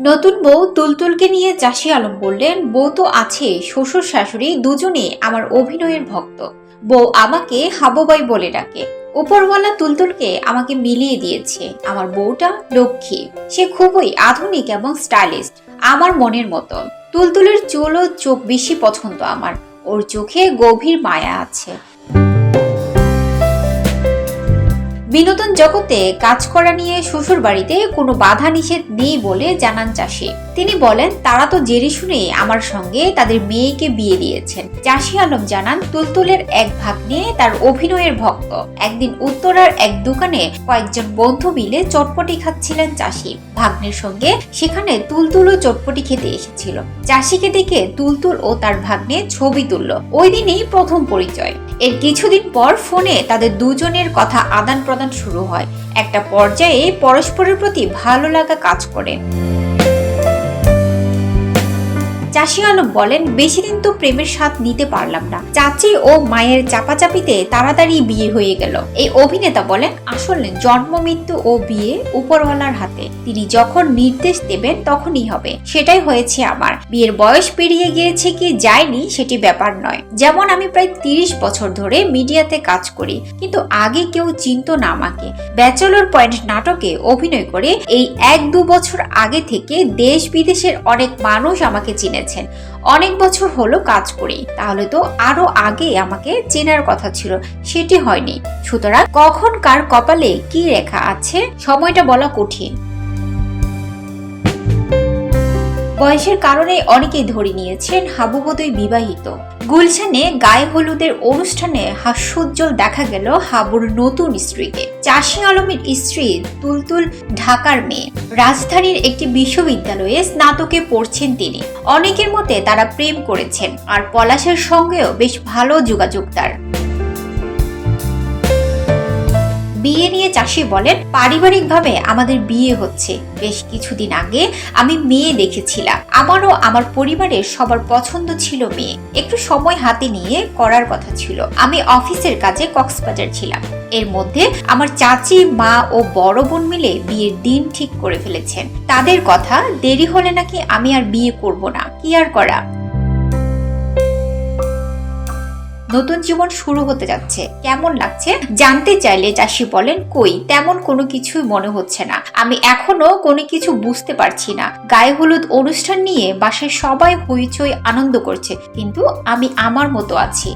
নতুন বউ তুলতুলকে নিয়ে চাষি আলম বললেন, বউ তো আছে, শ্বশুর শাশুড়ি দুজনে আমার অভিনয়ের ভক্ত। বউ আমাকে হাবুবাই বলে ডাকে। উপরওয়ালা তুলতুলকে আমাকে মিলিয়ে দিয়েছে। আমার বউটা লক্ষ্মী। সে খুবই আধুনিক এবং স্টাইলিস্ট, আমার মনের মতো। তুলতুলের চুল ও চোখ বেশি পছন্দ আমার। ওর চোখে গভীর মায়া আছে। বিনোদন জগতে কাজ করা নিয়ে শ্বশুর বাড়িতে কোনো বাধা নিষেধ নেই বলে জানান চাষি। তিনি বলেন, তারা তো জেনে শুনে আমার সঙ্গে তাদের মেয়েকে বিয়ে দিয়েছেন। চাষি আলম জানান, তুলতুলের এক ভাগ্নে তার অভিনয়ের ভক্ত। একদিন উত্তরার এক দোকানে কয়েকজন বন্ধু মিলে চটপটি খাচ্ছিলেন চাষি। ভাগ্নের সঙ্গে সেখানে তুলতুলও চটপটি খেতে এসেছিল। চাষিকে দেখে তুলতুল ও তার ভাগ্নে ছবি তুলল। ওই দিনেই প্রথম পরিচয়। এর কিছুদিন পর ফোনে তাদের দুজনের কথা আদান প্রদান শুরু হয়। একটা পর্যায়ে পরস্পরের প্রতি ভালো লাগা কাজ করে। চাষি আলম বলেন বেশি দিন তো প্রেমের স্বাদ নিতে পারলাম না। চাচি ও মায়ের চাপাচাপিতে তাড়াতাড়ি বিয়ে হয়ে গেল। এই অভিনেতা বলেন, আসলে জন্ম, মৃত্যু ও বিয়ে উপরওয়ালার হাতে। তিনি যখন নির্দেশ দেবেন তখনই হবে। সেটাই হয়েছে আমার। বিয়ের বয়স পেরিয়ে গিয়েছে কি যায়নি সেটি ব্যাপার নয়। যেমন আমি প্রায় তিরিশ বছর ধরে মিডিয়াতে কাজ করি, কিন্তু আগে কেউ চিনত না আমাকে। ব্যাচেলর পয়েন্ট নাটকে অভিনয় করে এই এক দু বছর আগে থেকে দেশ বিদেশের অনেক মানুষ আমাকে চিনেছেন অনেক বছর হলো কাজ করি, তাহলে তো আরও আগে আমাকে চেনার কথা ছিল, সেটি হয়নি। সুতরাং কখন কার কপালে কি রেখা আছে, সময়টা বলা কঠিন। বয়সের কারণে অনেকেই ধরে নিয়েছেন হাবুবোধই বিবাহিত। গুলশানে গায়ে হলুদের অনুষ্ঠানে হাস্যোজ্জ্বল দেখা গেল হাবুর নতুন স্ত্রীকে। চাষি আলমের স্ত্রী তুলতুল ঢাকার মেয়ে। রাজধানীর একটি বিশ্ববিদ্যালয়ে স্নাতকে পড়ছেন তিনি। অনেকের মতে তারা প্রেম করেছেন, আর পলাশের সঙ্গেও বেশ ভালো যোগাযোগ তার। বিয়ে নিয়ে চাষি বলেন, পারিবারিকভাবে আমাদের বিয়ে হচ্ছে। বেশ কিছুদিন আগে আমি মেয়ে দেখেছিলাম। আমারও আমার পরিবারের সবার পছন্দ ছিল মেয়ে। একটু সময় হাতে নিয়ে করার কথা ছিল। আমি অফিসের কাজে কক্সবাজার ছিলাম। এর মধ্যে আমার চাচি, মা ও বড় বোন মিলে বিয়ের দিন ঠিক করে ফেলেছেন। তাদের কথা দেরি হলে নাকি আমি আর বিয়ে করব না। কি আর করা? নতুন জীবন শুরু হতে যাচ্ছে। কেমন লাগছে? জানতে চাইলে চাষি বলেন, কই? তেমন কোনো কিছুই মনে হচ্ছে না। আমি এখনও কোনো কিছু বুঝতে পারছি না। গায়ে হলুদ অনুষ্ঠান নিয়ে বাসায় সবাই হইচই আনন্দ করছে। কিন্তু আমি আমার মতো আছি।